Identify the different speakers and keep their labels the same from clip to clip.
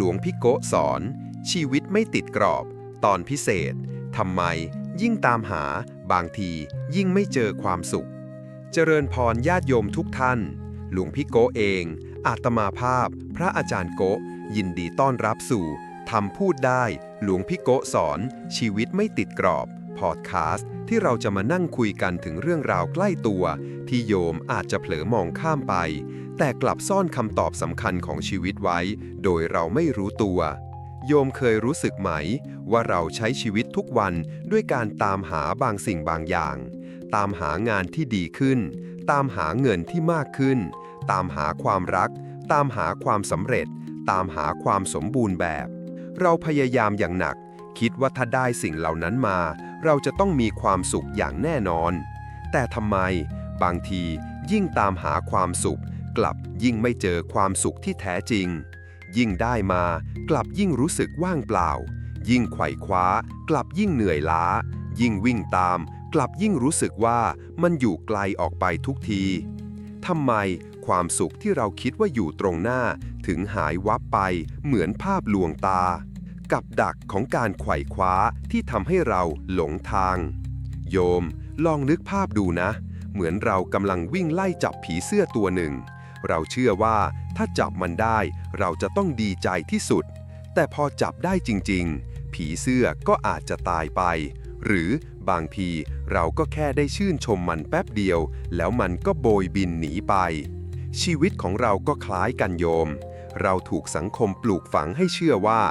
Speaker 1: หลวงพี่โกะสอน ชีวิตไม่ติดกรอบ ตอนพิเศษทำไม ยิ่งตามหา บางที ยิ่งไม่เจอความสุข เจริญพรญาติโยมทุกท่าน หลวงพี่โกะเอง อาตมาภาพ พระอาจารย์โกะยินดีต้อนรับสู่ทำพูดได้ หลวงพี่โกะสอน ชีวิตไม่ติดกรอบ พอดคาสต์ที่เราจะมานั่งคุยกันถึงเรื่องราวใกล้ตัว ที่โยมอาจจะเผลอมองข้ามไป แต่กลับซ่อนคำตอบสำคัญของชีวิตไว้ โดยเราไม่รู้ตัว โยมเคยรู้สึกไหม ว่าเราใช้ชีวิตทุกวันด้วยการตามหาบางสิ่งบางอย่าง ตามหางานที่ดีขึ้น ตามหาเงินที่มากขึ้น ตามหาความรัก ตามหาความสำเร็จ ตามหาความสมบูรณ์แบบ เราพยายามอย่างหนักคิดว่าถ้าได้สิ่งเหล่านั้นมา เราจะต้องมีความสุขอย่างแน่นอน แต่ทำไมบางทียิ่งตามหาความสุข กลับยิ่งไม่เจอความสุขที่แท้จริง ยิ่งได้มากลับยิ่งรู้สึกว่างเปล่า ยิ่งไขว่คว้า กลับยิ่งเหนื่อยล้า ยิ่งวิ่งตาม กลับยิ่งรู้สึกว่ามันอยู่ไกลออกไปทุกทีทำไมความสุขที่เราคิดว่าอยู่ตรงหน้า ถึงหายวับไปเหมือนภาพลวงตา กับดักของการไขว่คว้าที่ทำให้เราหลงทาง โยม ลองนึกภาพดูนะ เหมือนเรากำลังวิ่งไล่จับผีเสื้อตัวหนึ่ง เราเชื่อว่าถ้าจับมันได้ เราจะต้องดีใจที่สุด แต่พอจับได้จริง ๆ ผีเสื้อก็อาจจะตายไป หรือบางทีเราก็แค่ได้ชื่นชมมันแป๊บเดียว แล้วมันก็โบยบินหนีไป ชีวิตของเราก็คล้ายกันโยม เราถูกสังคมปลูกฝังให้เชื่อว่า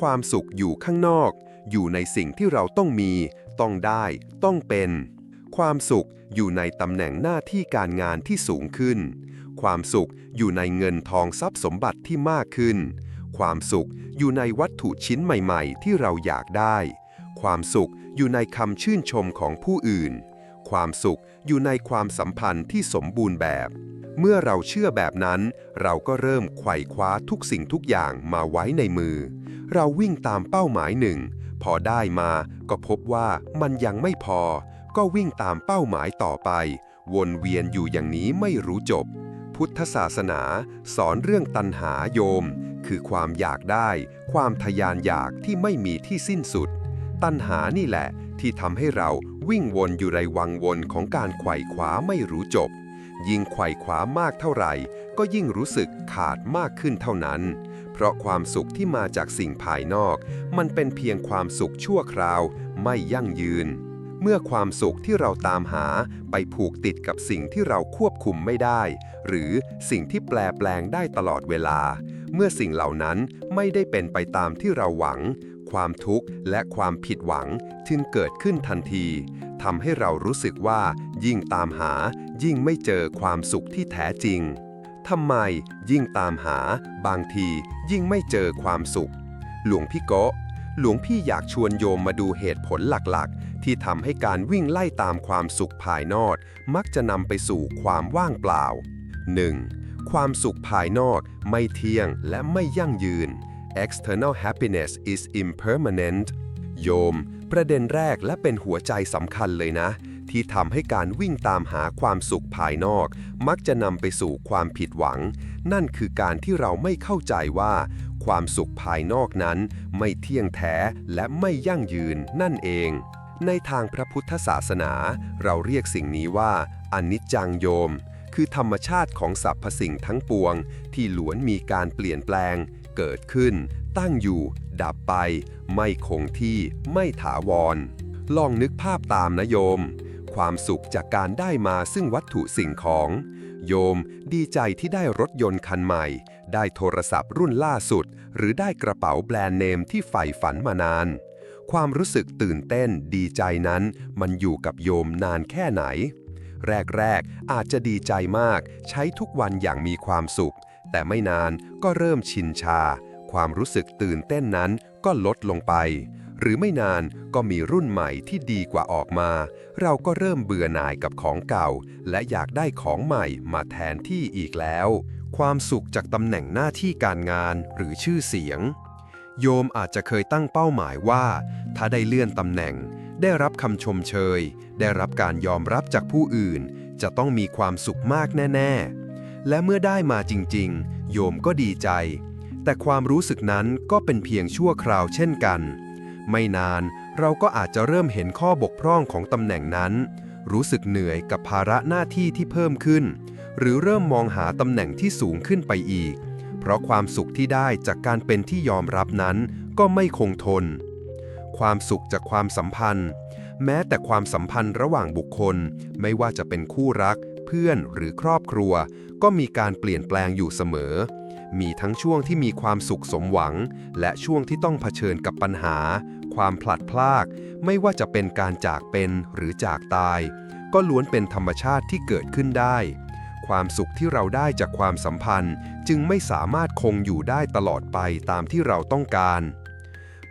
Speaker 1: ความสุขอยู่ข้างนอก อยู่ในสิ่งที่เราต้องมี ต้องได้ ต้องเป็น ความสุขอยู่ในตำแหน่งหน้าที่การงานที่สูงขึ้น ความสุขอยู่ในเงินทองทรัพย์สมบัติที่มากขึ้น ความสุขอยู่ในวัตถุชิ้นใหม่ ๆ ที่เราอยากได้ ความสุขอยู่ในคำชื่นชมของผู้อื่น ความสุขอยู่ในความสัมพันธ์ที่สมบูรณ์แบบ เมื่อเราเชื่อแบบนั้น เราก็เริ่มไขว่คว้าทุกสิ่งทุกอย่างมาไว้ในมือ เราวิ่งตามเป้าหมายหนึ่ง พอได้มาก็พบว่ามันยังไม่พอ ก็วิ่งตามเป้าหมายต่อไป วนเวียนอยู่อย่างนี้ไม่รู้จบ พุทธศาสนา สอนเรื่องตัณหาโยม คือความอยากได้ ความทยานอยากที่ไม่มีที่สิ้นสุด ตัณหานี่แหละที่ทำให้เราวิ่งวนอยู่ในวังวนของการไขว่คว้าไม่รู้จบ ยิ่งไขว่คว้ามากเท่าไหร่ ก็ยิ่งรู้สึกขาดมากขึ้นเท่านั้น เพราะความสุขที่มาจากสิ่งภายนอก มันเป็นเพียงความสุขชั่วคราว ไม่ยั่งยืน เมื่อความสุขที่เราตามหาไปผูกติดกับสิ่งที่เราควบคุมไม่ได้ หรือสิ่งที่แปลแปลงได้ตลอดเวลา เมื่อสิ่งเหล่านั้นไม่ได้เป็นไปตามที่เราหวังความทุกข์และความผิดหวังจึงเกิดขึ้นทันทีทำให้เรารู้สึกว่ายิ่งตามหา ยิ่งไม่เจอความสุขที่แท้จริง ทำไมยิ่งตามหาบางทียิ่งไม่เจอความสุข หลวงพี่โกะหลวงพี่อยากชวนโยมมาดูเหตุผลหลักๆ ที่ทำให้การวิ่งไล่ตามความสุขภายนอก มักจะนำไปสู่ความว่างเปล่า 1. ความสุขภายนอกไม่เที่ยงและไม่ยั่งยืน external happiness is impermanent โยม ประเด็นแรกและเป็นหัวใจสำคัญเลยนะ ที่ทำให้การวิ่งตามหาความสุขภายนอก มักจะนำไปสู่ความผิดหวัง นั่นคือการที่เราไม่เข้าใจว่า ความสุขภายนอกนั้น ไม่เที่ยงแท้และไม่ยั่งยืนนั่นเอง ในทางพระพุทธศาสนา เราเรียกสิ่งนี้ว่าอนิจจังโยม คือธรรมชาติของสรรพสิ่งทั้งปวง ที่ล้วนมีการเปลี่ยนแปลง เกิดขึ้น ตั้งอยู่ ดับไป ไม่คงที่ ไม่ถาวรลองนึกภาพตามนะโยม ความสุขจากการได้มาซึ่งวัตถุสิ่งของ โยมดีใจที่ได้รถยนต์คันใหม่ ได้โทรศัพท์รุ่นล่าสุด หรือได้กระเป๋าแบรนด์เนมที่ใฝ่ฝันมานาน ความรู้สึกตื่นเต้นดีใจนั้น มันอยู่กับโยมนานแค่ไหน แรกๆ อาจจะดีใจมาก ใช้ทุกวันอย่างมีความสุข แต่ไม่นานก็เริ่มชินชา ความรู้สึกตื่นเต้นนั้นก็ลดลงไป หรือไม่นานก็มีรุ่นใหม่ที่ดีกว่าออกมา เราก็เริ่มเบื่อหน่ายกับของเก่า และอยากได้ของใหม่มาแทนที่อีกแล้ว ความสุขจากตำแหน่งหน้าที่การงานหรือชื่อเสียง โยมอาจจะเคยตั้งเป้าหมายว่า ถ้าได้เลื่อนตำแหน่ง ได้รับคำชมเชย ได้รับการยอมรับจากผู้อื่น จะต้องมีความสุขมากแน่ ๆ และเมื่อได้มาจริง ๆ โยมก็ดีใจแต่ความรู้สึกนั้นก็เป็นเพียงชั่วคราวเช่นกัน ไม่นาน เราก็อาจจะเริ่มเห็นข้อบกพร่องของตำแหน่งนั้น รู้สึกเหนื่อยกับภาระหน้าที่ที่เพิ่มขึ้น หรือเริ่มมองหาตำแหน่งที่สูงขึ้นไปอีก เพราะความสุขที่ได้จากการเป็นที่ยอมรับนั้นก็ไม่คงทน ความสุขจากความสัมพันธ์ แม้แต่ความสัมพันธ์ระหว่างบุคคล ไม่ว่าจะเป็นคู่รัก เพื่อนหรือครอบครัว ก็มีการเปลี่ยนแปลงอยู่เสมอมีทั้งช่วงที่มีความสุขสมหวัง และช่วงที่ต้องเผชิญกับปัญหา ความพลัดพราก ไม่ว่าจะเป็นการจากเป็นหรือจากตาย ก็ล้วนเป็นธรรมชาติที่เกิดขึ้นได้ ความสุขที่เราได้จากความสัมพันธ์จึงไม่สามารถคงอยู่ได้ตลอดไปตามที่เราต้องการ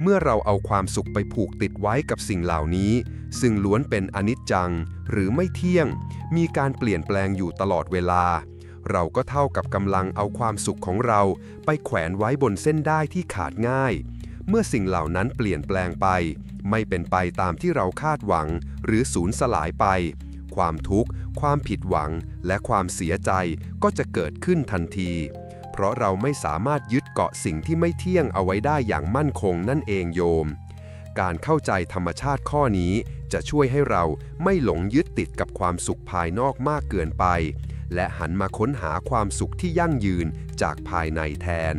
Speaker 1: เมื่อเราเอาความสุขไปผูกติดไว้กับสิ่งเหล่านี้ ซึ่งล้วนเป็นอนิจจัง หรือไม่เที่ยง มีการเปลี่ยนแปลงอยู่ตลอดเวลาเราก็เท่ากับกำลังเอาความสุขของเราไปแขวนไว้บนเส้นได้ที่ขาดง่าย เมื่อสิ่งเหล่านั้นเปลี่ยนแปลงไป ไม่เป็นไปตามที่เราคาดหวัง หรือสูญสลายไป ความทุกข์ ความผิดหวัง และความเสียใจก็จะเกิดขึ้นทันที เพราะเราไม่สามารถยึดเกาะสิ่งที่ไม่เที่ยงเอาไว้ได้อย่างมั่นคงนั่นเองโยม การเข้าใจธรรมชาติข้อนี้จะช่วยให้เราไม่หลงยึดติดกับความสุขภายนอกมากเกินไป และหันมาค้นหาความสุขที่ยั่งยืนจากภายในแทน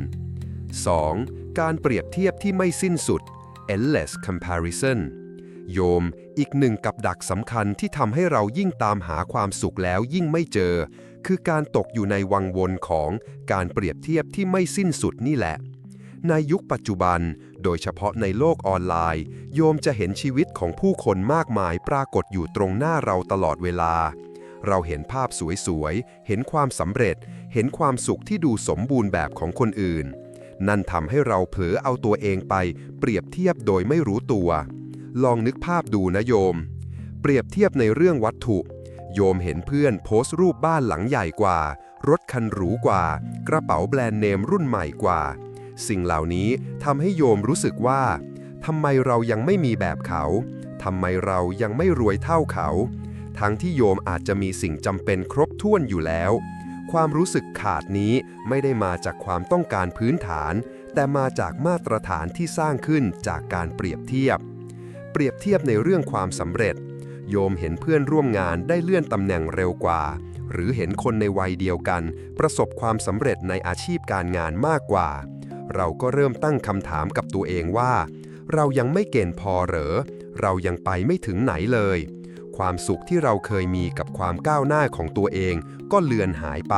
Speaker 1: 2. การเปรียบเทียบที่ไม่สิ้นสุด endless comparison โยมอีกหนึ่งกับดักสำคัญที่ทำให้เรายิ่งตามหาความสุขแล้วยิ่งไม่เจอ คือการตกอยู่ในวังวนของการเปรียบเทียบที่ไม่สิ้นสุดนี่แหละ ในยุคปัจจุบัน โดยเฉพาะในโลกออนไลน์ โยมจะเห็นชีวิตของผู้คนมากมายปรากฏอยู่ตรงหน้าเราตลอดเวลา เราเห็นภาพสวยๆ เห็นความสำเร็จ เห็นความสุขที่ดูสมบูรณ์แบบของคนอื่น นั่นทำให้เราเผลอเอาตัวเองไป เปรียบเทียบโดยไม่รู้ตัว ลองนึกภาพดูนะโยม เปรียบเทียบในเรื่องวัตถุ โยมเห็นเพื่อนโพสต์รูปบ้านหลังใหญ่กว่า รถคันหรูกว่า กระเป๋าแบรนด์เนมรุ่นใหม่กว่า สิ่งเหล่านี้ทำให้โยมรู้สึกว่าทำไมเรายังไม่มีแบบเขาทำไมเรายังไม่รวยเท่าเขา ทั้งที่โยมอาจจะมีสิ่งจำเป็นครบถ้วนอยู่แล้ว ความรู้สึกขาดนี้ไม่ได้มาจากความต้องการพื้นฐาน แต่มาจากมาตรฐานที่สร้างขึ้นจากการเปรียบเทียบ เปรียบเทียบในเรื่องความสำเร็จ โยมเห็นเพื่อนร่วมงานได้เลื่อนตำแหน่งเร็วกว่า หรือเห็นคนในวัยเดียวกัน ประสบความสำเร็จในอาชีพการงานมากกว่า เราก็เริ่มตั้งคำถามกับตัวเองว่า เรายังไม่เก่งพอเหรอ เรายังไปไม่ถึงไหนเลย ความสุขที่เราเคยมีกับความก้าวหน้าของตัวเอง ก็เลือนหายไป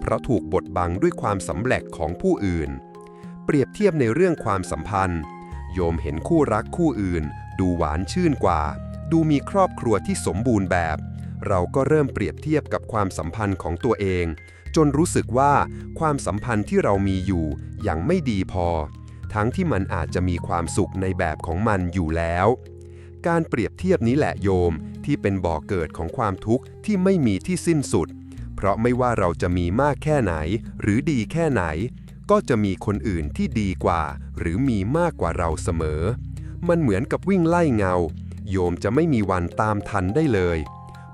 Speaker 1: เพราะถูกบดบังด้วยความสำเร็จของผู้อื่น เปรียบเทียบในเรื่องความสัมพันธ์ โยมเห็นคู่รักคู่อื่น ดูหวานชื่นกว่า ดูมีครอบครัวที่สมบูรณ์แบบ เราก็เริ่มเปรียบเทียบกับความสัมพันธ์ของตัวเอง จนรู้สึกว่าความสัมพันธ์ที่เรามีอยู่ยังไม่ดีพอ ทั้งที่มันอาจจะมีความสุขในแบบของมันอยู่แล้วการเปรียบเทียบนี้แหละโยม ที่เป็นบ่อกเกิดของความทุกข์ที่ไม่มีที่สิ้นสุด เพราะไม่ว่าเราจะมีมากแค่ไหน หรือดีแค่ไหน ก็จะมีคนอื่นที่ดีกว่า หรือมีมากกว่าเราเสมอ มันเหมือนกับวิ่งไล่เงา โยมจะไม่มีวันตามทันได้เลย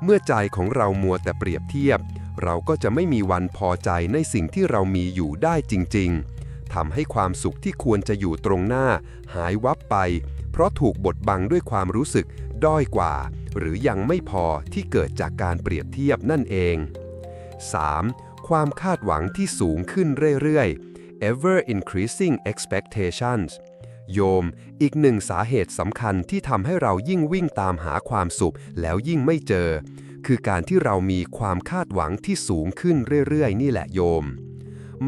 Speaker 1: เมื่อใจของเรามัวแต่เปรียบเทียบ เราก็จะไม่มีวันพอใจในสิ่งที่เรามีอยู่ได้จริง ๆทำให้ความสุขที่ควรจะอยู่ตรงหน้า หายวับไป เพราะถูกบดบังด้วยความรู้สึกด้อยกว่า หรือยังไม่พอที่เกิดจากการเปรียบเทียบนั่นเอง 3. ความคาดหวังที่สูงขึ้นเรื่อยๆ ever increasing expectations โยม อีกหนึ่งสาเหตุสำคัญที่ทำให้เรายิ่งวิ่งตามหาความสุขแล้วยิ่งไม่เจอ คือการที่เรามีความคาดหวังที่สูงขึ้นเรื่อยๆ นี่แหละโยม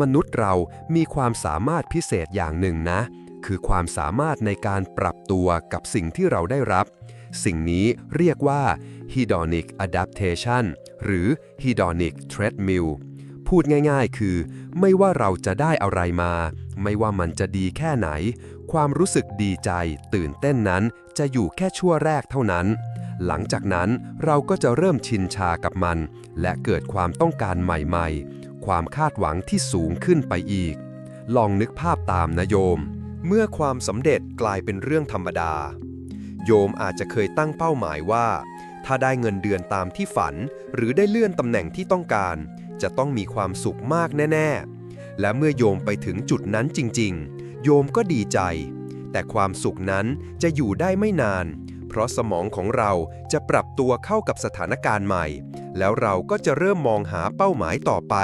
Speaker 1: มนุษย์เรามีความสามารถพิเศษอย่างหนึ่งนะ คือความสามารถในการปรับตัวกับสิ่งที่เราได้รับ สิ่งนี้เรียกว่า hedonic adaptation หรือ hedonic treadmill พูดง่ายๆ คือ ไม่ว่าเราจะได้อะไรมา ไม่ว่ามันจะดีแค่ไหน ความรู้สึกดีใจตื่นเต้นนั้น จะอยู่แค่ชั่วแรกเท่านั้น หลังจากนั้นเราก็จะเริ่มชินชากับมัน และเกิดความต้องการใหม่ๆ ความคาดหวังที่สูงขึ้นไปอีก ลองนึกภาพตามนะโยม เมื่อความสำเร็จกลายเป็นเรื่องธรรมดา โยมอาจจะเคยตั้งเป้าหมายว่า ถ้าได้เงินเดือนตามที่ฝัน หรือได้เลื่อนตำแหน่งที่ต้องการ จะต้องมีความสุขมากแน่ ๆ และเมื่อโยมไปถึงจุดนั้นจริง ๆ โยมก็ดีใจ แต่ความสุขนั้นจะอยู่ได้ไม่นาน เพราะสมองของเราจะปรับตัวเข้ากับสถานการณ์ใหม่ แล้วเราก็จะเริ่มมองหาเป้าหมายต่อไป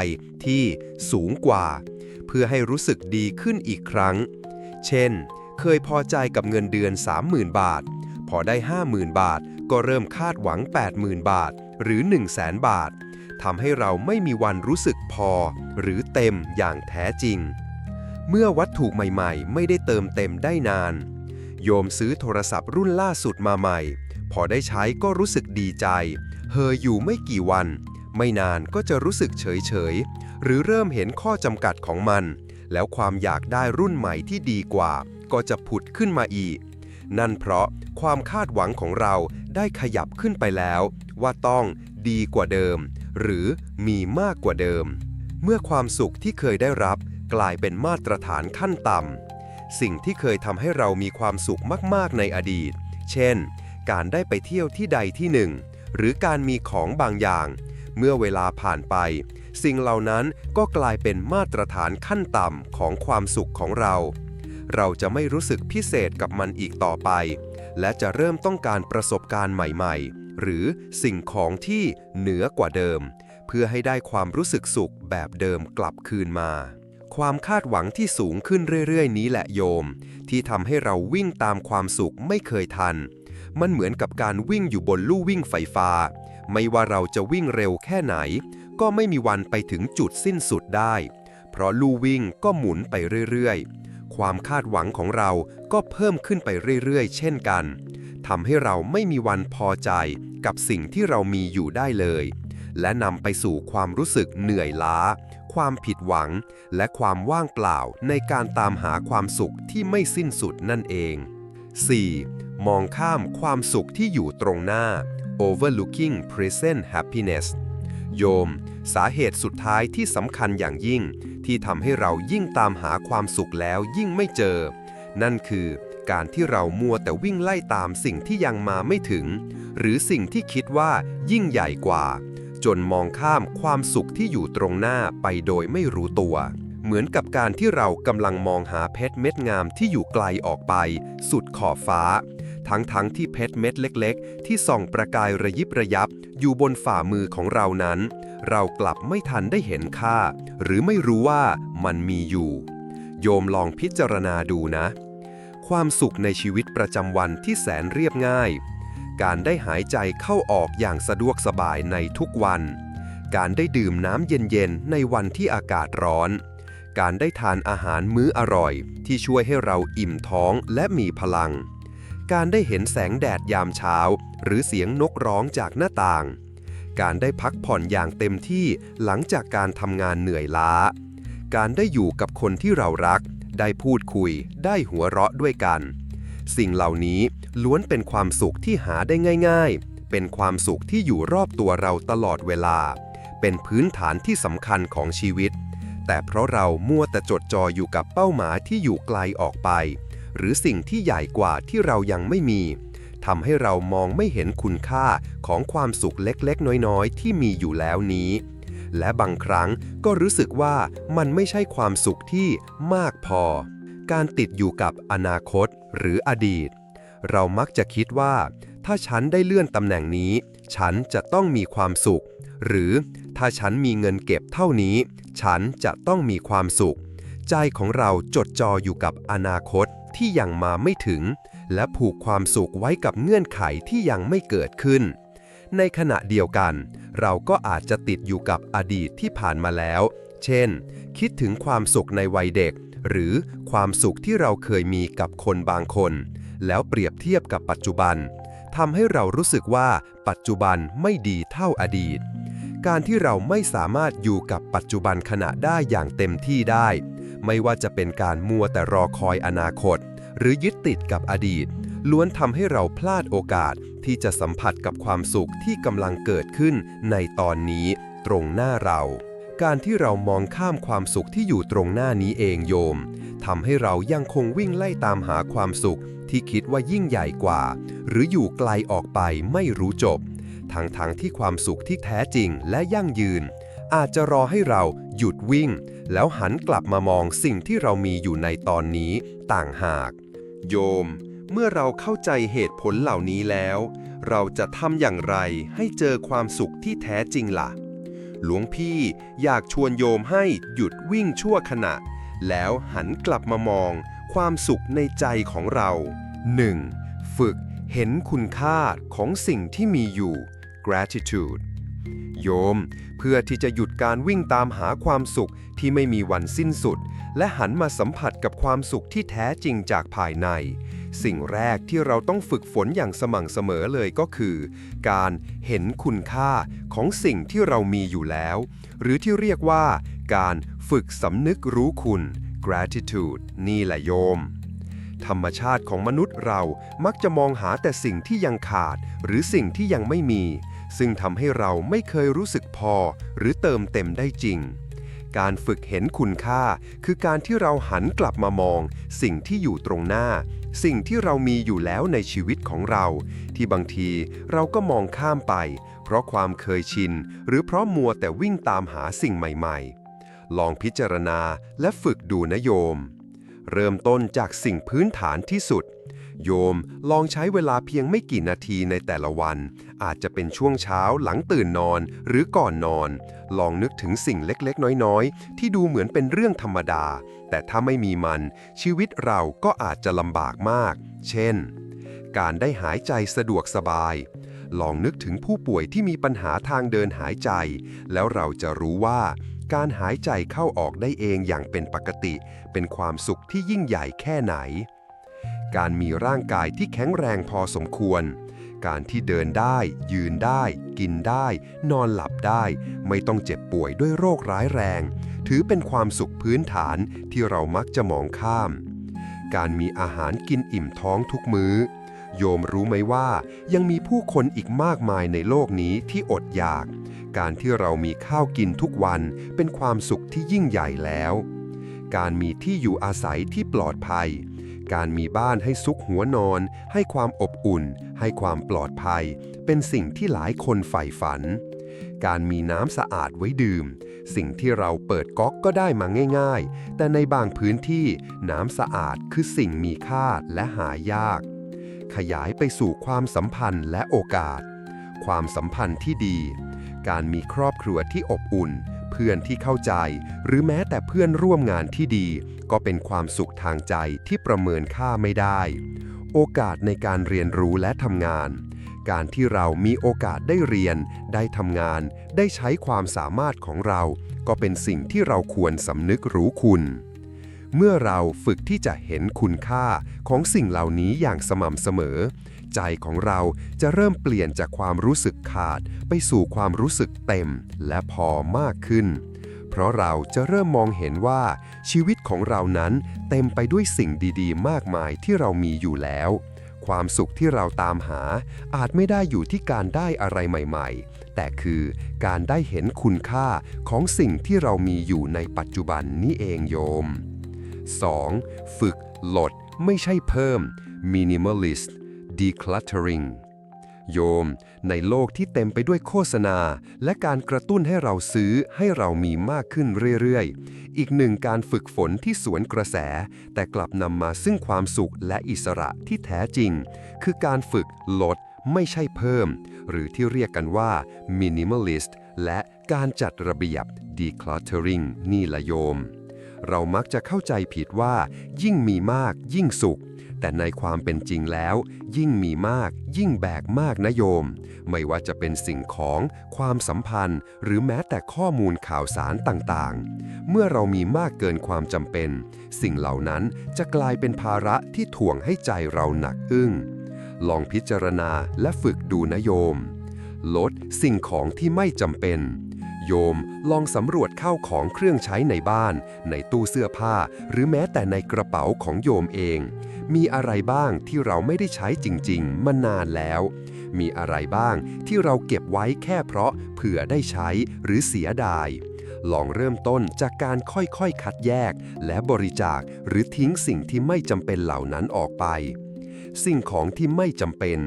Speaker 1: ที่สูงกว่า เพื่อให้รู้สึกดีขึ้นอีกครั้ง เช่น เคยพอใจกับเงินเดือน 30,000 บาท พอได้ 50,000 บาท ก็เริ่มคาดหวัง 80,000 บาท หรือ 100,000 บาททำให้เราไม่มีวันรู้สึกพอ หรือเต็มอย่างแท้จริง เมื่อวัตถุใหม่ๆ ไม่ได้เติมเต็มได้นาน โยมซื้อโทรศัพท์รุ่นล่าสุดมาใหม่ พอได้ใช้ก็รู้สึกดีใจ เฮออยู่ไม่กี่วัน ไม่นานก็จะรู้สึกเฉยๆหรือเริ่มเห็นข้อจำกัดของมัน แล้วความอยากได้รุ่นใหม่ที่ดีกว่า ก็จะผุดขึ้นมาอีก นั่นเพราะความคาดหวังของเราได้ขยับขึ้นไปแล้ว ว่าต้องดีกว่าเดิม หรือมีมากกว่าเดิม เมื่อความสุขที่เคยได้รับกลายเป็นมาตรฐานขั้นต่ำสิ่งที่เคยทำให้เรามีความสุขมาก ๆ ในอดีต เช่น การได้ไปเที่ยวที่ใดที่หนึ่ง หรือการมีของบางอย่าง เมื่อเวลาผ่านไป สิ่งเหล่านั้นก็กลายเป็นมาตรฐานขั้นต่ำของความสุขของเรา เราจะไม่รู้สึกพิเศษกับมันอีกต่อไป และจะเริ่มต้องการประสบการณ์ใหม่ๆ หรือสิ่งของที่เหนือกว่าเดิม เพื่อให้ได้ความรู้สึกสุขแบบเดิมกลับคืนมา ความคาดหวังที่สูงขึ้นเรื่อยๆ นี้แหละโยม ที่ทำให้เราวิ่งตามความสุขไม่เคยทัน มันเหมือนกับการวิ่งอยู่บนลู่วิ่งไฟฟ้า ไม่ว่าเราจะวิ่งเร็วแค่ไหน ก็ไม่มีวันไปถึงจุดสิ้นสุดได้ เพราะลู่วิ่งก็หมุนไปเรื่อยๆ ความคาดหวังของเราก็เพิ่มขึ้นไปเรื่อยๆ เช่นกันทำให้เราไม่มีวันพอใจกับสิ่งที่เรามีอยู่ได้เลย และนำไปสู่ความรู้สึกเหนื่อยล้า ความผิดหวัง และความว่างเปล่าในการตามหาความสุขที่ไม่สิ้นสุดนั่นเอง 4. มองข้ามความสุขที่อยู่ตรงหน้า overlooking present happiness โยม สาเหตุสุดท้ายที่สำคัญอย่างยิ่ง ที่ทำให้เรายิ่งตามหาความสุขแล้วยิ่งไม่เจอ นั่นคือการที่เรามัวแต่วิ่งไล่ตามสิ่งที่ยังมาไม่ถึง หรือสิ่งที่คิดว่ายิ่งใหญ่กว่า จนมองข้ามความสุขที่อยู่ตรงหน้าไปโดยไม่รู้ตัว เหมือนกับการที่เรากำลังมองหาเพชรเม็ดงามที่อยู่ไกลออกไป สุดขอบฟ้า ทั้งๆทที่เพชรเม็ดเล็ก ๆ ที่ส่องประกายระยิบระยับ อยู่บนฝ่ามือของเรานั้น เรากลับไม่ทันได้เห็นค่า หรือไม่รู้ว่ามันมีอยู่ โยมลองพิจารณาดูนะ ความสุขในชีวิตประจำวันที่แสนเรียบง่าย การได้หายใจเข้าออกอย่างสะดวกสบายในทุกวัน การได้ดื่มน้ำเย็นๆในวันที่อากาศร้อน การได้ทานอาหารมื้ออร่อย ที่ช่วยให้เราอิ่มท้องและมีพลัง การได้เห็นแสงแดดยามเช้า หรือเสียงนกร้องจากหน้าต่าง การได้พักผ่อนอย่างเต็มที่หลังจากการทำงานเหนื่อยล้า การได้อยู่กับคนที่เรารัก ได้พูดคุย ได้หัวเราะด้วยกัน สิ่งเหล่านี้ล้วนเป็นความสุขที่หาได้ง่าย ๆ เป็นความสุขที่อยู่รอบตัวเราตลอดเวลา เป็นพื้นฐานที่สำคัญของชีวิต แต่เพราะเรามัวแต่จดจ่ออยู่กับเป้าหมายที่อยู่ไกลออกไป หรือสิ่งที่ใหญ่กว่าที่เรายังไม่มีทำให้เรามองไม่เห็นคุณค่าของความสุขเล็กๆ น้อยๆ ที่มีอยู่แล้วนี้ และบางครั้งก็รู้สึกว่ามันไม่ใช่ความสุขที่มากพอ การติดอยู่กับอนาคตหรืออดีต เรามักจะคิดว่า ถ้าฉันได้เลื่อนตำแหน่งนี้ ฉันจะต้องมีความสุข หรือถ้าฉันมีเงินเก็บเท่านี้ ฉันจะต้องมีความสุข ใจของเราจดจ่ออยู่กับอนาคต ที่ยังมาไม่ถึง และผูกความสุขไว้กับเงื่อนไขที่ยังไม่เกิดขึ้น ในขณะเดียวกัน เราก็อาจจะติดอยู่กับอดีตที่ผ่านมาแล้ว เช่น คิดถึงความสุขในวัยเด็ก หรือความสุขที่เราเคยมีกับคนบางคน แล้วเปรียบเทียบกับปัจจุบันทำให้เรารู้สึกว่าปัจจุบันไม่ดีเท่าอดีต การที่เราไม่สามารถอยู่กับปัจจุบันขณะได้อย่างเต็มที่ได้ ไม่ว่าจะเป็นการมัวแต่รอคอยอนาคต หรือยึดติดกับอดีต ล้วนทำให้เราพลาดโอกาสที่จะสัมผัสกับความสุขที่กำลังเกิดขึ้นในตอนนี้ตรงหน้าเราการที่เรามองข้ามความสุขที่อยู่ตรงหน้านี้เองโยมทำให้เรายังคงวิ่งไล่ตามหาความสุขที่คิดว่ายิ่งใหญ่กว่า หรืออยู่ไกลออกไปไม่รู้จบทั้งๆทที่ความสุขที่แท้จริงและยั่งยืน อาจจะรอให้เราหยุดวิ่ง แล้วหันกลับมามองสิ่งที่เรามีอยู่ในตอนนี้ต่างหาก โยม เมื่อเราเข้าใจเหตุผลเหล่านี้แล้ว เราจะทำอย่างไรให้เจอความสุขที่แท้จริงล่ะ หลวงพี่อยากชวนโยมให้หยุดวิ่งชั่วขณะ แล้วหันกลับมามองความสุขในใจของเรา 1. ฝึกเห็นคุณค่าของสิ่งที่มีอยู่ gratitude โยม เพื่อที่จะหยุดการวิ่งตามหาความสุขที่ไม่มีวันสิ้นสุด และหันมาสัมผัสกับความสุขที่แท้จริงจากภายใน สิ่งแรกที่เราต้องฝึกฝนอย่างสม่ำเสมอเลยก็คือ การเห็นคุณค่าของสิ่งที่เรามีอยู่แล้ว หรือที่เรียกว่า การฝึกสำนึกรู้คุณ gratitude นี่แหละโยมธรรมชาติของมนุษย์เรามักจะมองหาแต่สิ่งที่ยังขาด หรือสิ่งที่ยังไม่มี ซึ่งทำให้เราไม่เคยรู้สึกพอหรือเติมเต็มได้จริง การฝึกเห็นคุณค่า คือการที่เราหันกลับมามอง สิ่งที่อยู่ตรงหน้า สิ่งที่เรามีอยู่แล้วในชีวิตของเรา ที่บางทีเราก็มองข้ามไป เพราะความเคยชิน หรือเพราะมัวแต่วิ่งตามหาสิ่งใหม่ๆ ลองพิจารณาและฝึกดูนะโยม เริ่มต้นจากสิ่งพื้นฐานที่สุด โยมลองใช้เวลาเพียงไม่กี่นาทีในแต่ละวัน อาจจะเป็นช่วงเช้าหลังตื่นนอนหรือก่อนนอน ลองนึกถึงสิ่งเล็กๆ น้อยๆ ที่ดูเหมือนเป็นเรื่องธรรมดา แต่ถ้าไม่มีมัน ชีวิตเราก็อาจจะลำบากมาก เช่น การได้หายใจสะดวกสบาย ลองนึกถึงผู้ป่วยที่มีปัญหาทางเดินหายใจ แล้วเราจะรู้ว่าการหายใจเข้าออกได้เองอย่างเป็นปกติ เป็นความสุขที่ยิ่งใหญ่แค่ไหน การมีร่างกายที่แข็งแรงพอสมควร การที่เดินได้ ยืนได้ กินได้ นอนหลับได้ ไม่ต้องเจ็บป่วยด้วยโรคร้ายแรง ถือเป็นความสุขพื้นฐานที่เรามักจะมองข้าม การมีอาหารกินอิ่มท้องทุกมื้อ โยมรู้ไหมว่ายังมีผู้คนอีกมากมายในโลกนี้ที่อดอยาก การที่เรามีข้าวกินทุกวันเป็นความสุขที่ยิ่งใหญ่แล้วการมีที่อยู่อาศัยที่ปลอดภัย การมีบ้านให้ซุกหัวนอน ให้ความอบอุ่น ให้ความปลอดภัย เป็นสิ่งที่หลายคนใฝ่ฝัน การมีน้ำสะอาดไว้ดื่ม สิ่งที่เราเปิดก๊อกก็ได้มาง่าย ๆ แต่ในบางพื้นที่น้ำสะอาดคือสิ่งมีค่าและหายาก ขยายไปสู่ความสัมพันธ์และโอกาส ความสัมพันธ์ที่ดี การมีครอบครัวที่อบอุ่น พื่อนที่เข้าใจ หรือแม้แต่เพื่อนร่วมงานที่ดี ก็เป็นความสุขทางใจที่ประเมินค่าไม่ได้ โอกาสในการเรียนรู้และทำงาน การที่เรามีโอกาสได้เรียน ได้ทำงาน ได้ใช้ความสามารถของเรา ก็เป็นสิ่งที่เราควรสำนึกรู้คุณ เมื่อเราฝึกที่จะเห็นคุณค่าของสิ่งเหล่านี้อย่างสม่ำเสมอ ใจของเราจะเริ่มเปลี่ยนจากความรู้สึกขาดไปสู่ความรู้สึกเต็มและพอมากขึ้น เพราะเราจะเริ่มมองเห็นว่า ชีวิตของเรานั้นเต็มไปด้วยสิ่งดีๆ มากมายที่เรามีอยู่แล้ว ความสุขที่เราตามหาอาจไม่ได้อยู่ที่การได้อะไรใหม่ ๆแต่คือการได้เห็นคุณค่าของสิ่งที่เรามีอยู่ในปัจจุบันนี้เองโยม 2. ฝึกลดไม่ใช่เพิ่ม minimalist decluttering โยม ในโลกที่เต็มไปด้วยโฆษณา และการกระตุ้นให้เราซื้อให้เรามีมากขึ้นเรื่อยๆ อีกหนึ่งการฝึกฝนที่สวนกระแส แต่กลับนำมาซึ่งความสุขและอิสระที่แท้จริง คือการฝึกลดไม่ใช่เพิ่ม หรือที่เรียกกันว่า minimalist และการจัดระเบียบ decluttering นี่ละโยม เรามักจะเข้าใจผิดว่า ยิ่งมีมากยิ่งสุข แต่ในความเป็นจริงแล้ว ยิ่งมีมาก ยิ่งแบกมากนะโยม ไม่ว่าจะเป็นสิ่งของ ความสัมพันธ์ หรือแม้แต่ข้อมูลข่าวสารต่างๆ เมื่อเรามีมากเกินความจำเป็น สิ่งเหล่านั้นจะกลายเป็นภาระที่ถ่วงให้ใจเราหนักอึ้งลองพิจารณาและฝึกดูนะโยม ลดสิ่งของที่ไม่จำเป็น โยมลองสำรวจเข้าของเครื่องใช้ในบ้าน ในตู้เสื้อผ้า หรือแม้แต่ในกระเป๋าของโยมเอง มีอะไรบ้างที่เราไม่ได้ใช้จริง ๆ มานานแล้ว มีอะไรบ้างที่เราเก็บไว้แค่เพราะเผื่อได้ใช้หรือเสียดาย ลองเริ่มต้นจากการค่อยๆ คัดแยก และบริจาคหรือทิ้งสิ่งที่ไม่จำเป็นเหล่านั้นออกไป สิ่งของที่ไม่จำเป็น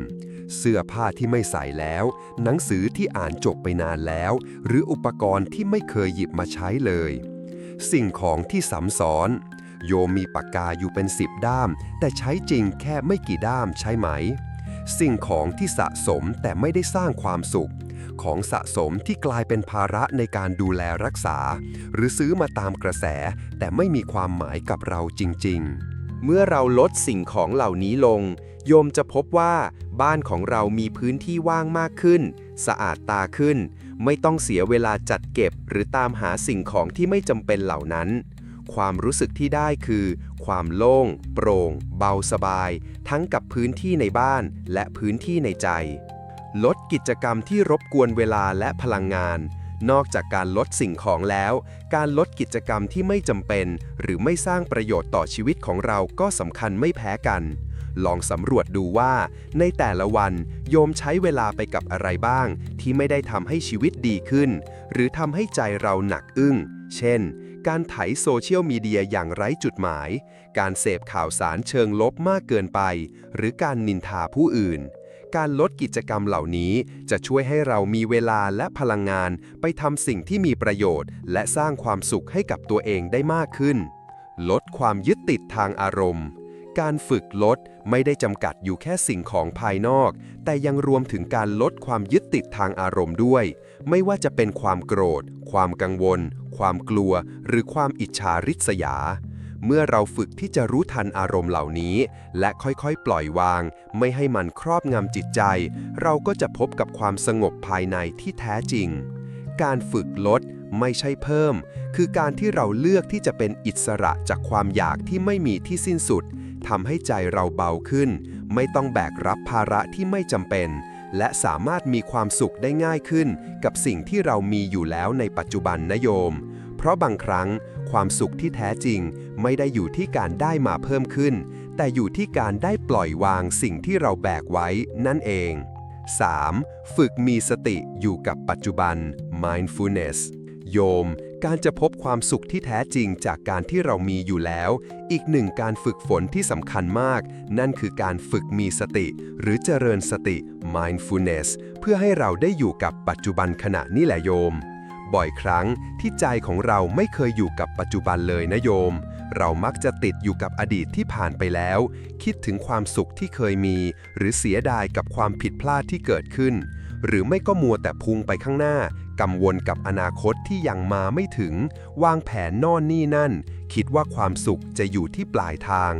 Speaker 1: เสื้อผ้าที่ไม่ใส่แล้ว หนังสือที่อ่านจบไปนานแล้ว หรืออุปกรณ์ที่ไม่เคยหยิบมาใช้เลย สิ่งของที่ซ้ำซ้อน โยมมีปากกาอยู่เป็นสิบด้าม แต่ใช้จริงแค่ไม่กี่ด้ามใช่ไหม สิ่งของที่สะสมแต่ไม่ได้สร้างความสุข ของสะสมที่กลายเป็นภาระในการดูแลรักษา หรือซื้อมาตามกระแส แต่ไม่มีความหมายกับเราจริง ๆ
Speaker 2: เมื่อเราลดสิ่งของเหล่านี้ลง โยมจะพบว่าบ้านของเรามีพื้นที่ว่างมากขึ้น สะอาดตาขึ้น ไม่ต้องเสียเวลาจัดเก็บ หรือตามหาสิ่งของที่ไม่จำเป็นเหล่านั้น ความรู้สึกที่ได้คือ ความโล่ง โปร่ง เบาสบาย ทั้งกับพื้นที่ในบ้านและพื้นที่ในใจ ลดกิจกรรมที่รบกวนเวลาและพลังงาน นอกจากการลดสิ่งของแล้ว การลดกิจกรรมที่ไม่จำเป็น หรือไม่สร้างประโยชน์ต่อชีวิตของเราก็สำคัญไม่แพ้กัน ลองสำรวจดูว่าในแต่ละวันโยมใช้เวลาไปกับอะไรบ้าง ที่ไม่ได้ทำให้ชีวิตดีขึ้น หรือทำให้ใจเราหนักอึ้ง เช่น การไถโซเชียลมีเดียอย่างไร้จุดหมาย การเสพข่าวสารเชิงลบมากเกินไป หรือการนินทาผู้อื่น การลดกิจกรรมเหล่านี้จะช่วยให้เรามีเวลาและพลังงานไปทำสิ่งที่มีประโยชน์ และสร้างความสุขให้กับตัวเองได้มากขึ้น ลดความยึดติดทางอารมณ์ การฝึกลดไม่ได้จำกัดอยู่แค่สิ่งของภายนอก แต่ยังรวมถึงการลดความยึดติดทางอารมณ์ด้วย ไม่ว่าจะเป็นความโกรธ ความกังวล ความกลัว หรือความอิจฉาริษยา เมื่อเราฝึกที่จะรู้ทันอารมณ์เหล่านี้ และค่อยๆ ปล่อยวาง ไม่ให้มันครอบงำจิตใจ เราก็จะพบกับความสงบภายในที่แท้จริง การฝึกลดไม่ใช่เพิ่ม คือการที่เราเลือกที่จะเป็นอิสระจากความอยากที่ไม่มีที่สิ้นสุดทำให้ใจเราเบาขึ้น ไม่ต้องแบกรับภาระที่ไม่จำเป็น และสามารถมีความสุขได้ง่ายขึ้น กับสิ่งที่เรามีอยู่แล้วในปัจจุบันนโยม เพราะบางครั้ง ความสุขที่แท้จริง ไม่ได้อยู่ที่การได้มาเพิ่มขึ้น แต่อยู่ที่การได้ปล่อยวางสิ่งที่เราแบกไว้นั่นเอง 3. ฝึกมีสติอยู่กับปัจจุบัน mindfulness โยม การจะพบความสุขที่แท้จริงจากการที่เรามีอยู่แล้ว อีกหนึ่งการฝึกฝนที่สำคัญมาก นั่นคือการฝึกมีสติ หรือเจริญสติ mindfulness เพื่อให้เราได้อยู่กับปัจจุบันขณะนี่แหละโยม บ่อยครั้งที่ใจของเราไม่เคยอยู่กับปัจจุบันเลยนะโยม เรามักจะติดอยู่กับอดีตที่ผ่านไปแล้ว คิดถึงความสุขที่เคยมี หรือเสียดายกับความผิดพลาดที่เกิดขึ้น หรือไม่ก็มัวแต่พุงไปข้างหน้า กังวลกับอนาคตที่ยังมาไม่ถึง วางแผนน่นนี่นั่น คิดว่าความสุขจะอยู่ที่ปลายทาง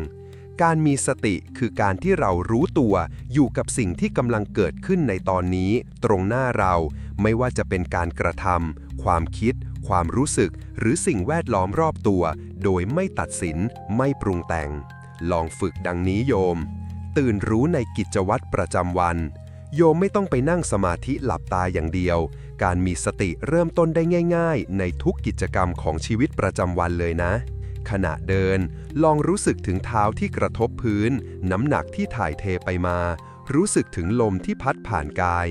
Speaker 2: การมีสติคือการที่เรารู้ตัวอยู่กับสิ่งที่กำลังเกิดขึ้นในตอนนี้ ตรงหน้าเราไม่ว่าจะเป็นการกระทำ ความคิด ความรู้สึก หรือสิ่งแวดล้อมรอบตัว โดยไม่ตัดสิน ไม่ปรุงแต่ง ลองฝึกดังนี้โยม ตื่นรู้ในกิจวัตรประจำวัน โยมไม่ต้องไปนั่งสมาธิหลับตาอย่างเดียว การมีสติเริ่มต้นได้ง่าย ๆ ในทุกกิจกรรมของชีวิตประจำวันเลยนะขณะเดิน ลองรู้สึกถึงเท้าที่กระทบพื้น น้ำหนักที่ถ่ายเทไปมา รู้สึกถึงลมที่พัดผ่านกาย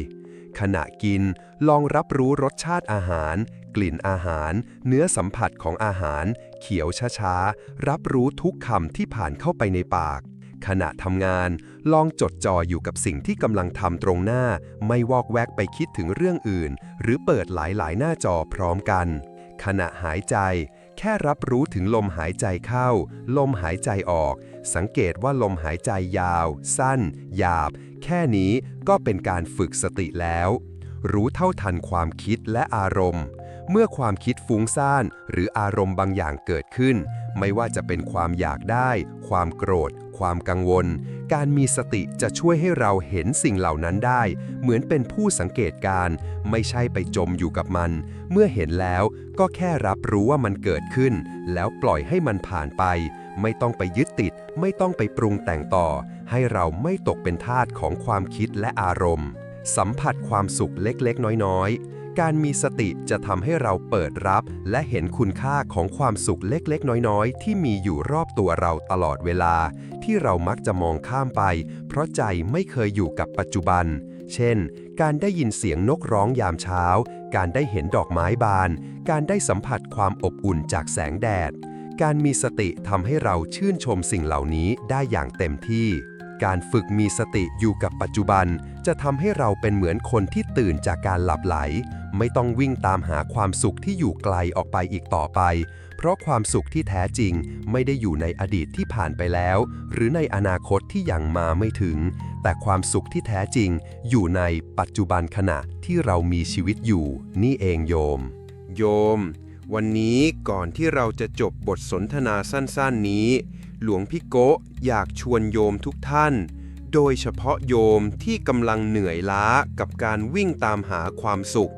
Speaker 2: ขณะกิน ลองรับรู้รสชาติอาหาร กลิ่นอาหาร เนื้อสัมผัสของอาหาร เขียวช้าๆ รับรู้ทุกคำที่ผ่านเข้าไปในปาก ขณะทำงาน ลองจดจ่ออยู่กับสิ่งที่กำลังทำตรงหน้า ไม่วอกแวกไปคิดถึงเรื่องอื่น หรือเปิดหลายๆ หน้าจอพร้อมกัน ขณะหายใจ แค่รับรู้ถึงลมหายใจเข้า ลมหายใจออก สังเกตว่าลมหายใจยาว สั้น หยาบ แค่นี้ก็เป็นการฝึกสติแล้ว รู้เท่าทันความคิดและอารมณ์ เมื่อความคิดฟุ้งซ่าน หรืออารมณ์บางอย่างเกิดขึ้น ไม่ว่าจะเป็นความอยากได้ ความโกรธ ความกังวล การมีสติจะช่วยให้เราเห็นสิ่งเหล่านั้นได้ เหมือนเป็นผู้สังเกตการณ์ไม่ใช่ไปจมอยู่กับมัน เมื่อเห็นแล้วก็แค่รับรู้ว่ามันเกิดขึ้น แล้วปล่อยให้มันผ่านไป ไม่ต้องไปยึดติด ไม่ต้องไปปรุงแต่งต่อ ให้เราไม่ตกเป็นทาสของความคิดและอารมณ์ สัมผัสความสุขเล็กๆ น้อยๆ การมีสติจะทำให้เราเปิดรับ และเห็นคุณค่าของความสุขเล็กๆ น้อยๆ ที่มีอยู่รอบตัวเราตลอดเวลา ที่เรามักจะมองข้ามไป เพราะใจไม่เคยอยู่กับปัจจุบัน เช่น การได้ยินเสียงนกร้องยามเช้า การได้เห็นดอกไม้บาน การได้สัมผัสความอบอุ่นจากแสงแดด การมีสติทำให้เราชื่นชมสิ่งเหล่านี้ได้อย่างเต็มที่
Speaker 1: การฝึกมีสติอยู่กับปัจจุบัน จะทำให้เราเป็นเหมือนคนที่ตื่นจากการหลับไหล ไม่ต้องวิ่งตามหาความสุขที่อยู่ไกลออกไปอีกต่อไป เพราะความสุขที่แท้จริงไม่ได้อยู่ในอดีตที่ผ่านไปแล้ว หรือในอนาคตที่ยังมาไม่ถึง แต่ความสุขที่แท้จริง อยู่ในปัจจุบันขณะที่เรามีชีวิตอยู่ นี่เองโยม
Speaker 2: โยม วันนี้ก่อนที่เราจะจบบทสนทนาสั้น ๆนี้ หลวงพี่โกะอยากชวนโยมทุกท่าน โดยเฉพาะโยมที่กำลังเหนื่อยล้ากับการวิ่งตามหาความสุข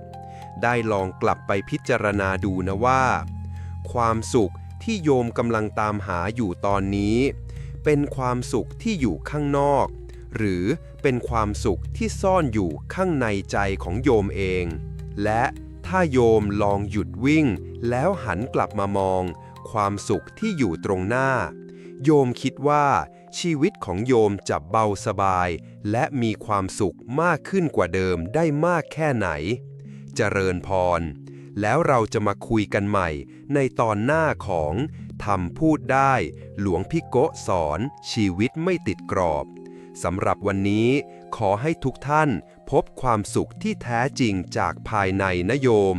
Speaker 2: ได้ลองกลับไปพิจารณาดูนะว่า ความสุขที่โยมกำลังตามหาอยู่ตอนนี้ เป็นความสุขที่อยู่ข้างนอก หรือเป็นความสุขที่ซ่อนอยู่ข้างในใจของโยมเอง และถ้าโยมลองหยุดวิ่งแล้วหันกลับมามอง ความสุขที่อยู่ตรงหน้า โยมคิดว่า ชีวิตของโยมจะเบาสบาย และมีความสุขมากขึ้นกว่าเดิมได้มากแค่ไหน เจริญพร แล้วเราจะมาคุยกันใหม่ในตอนหน้าของทำพูดได้ หลวงพี่โกะสอนชีวิตไม่ติดกรอบสำหรับวันนี้ ขอให้ทุกท่านพบความสุขที่แท้จริงจากภายในนะโยม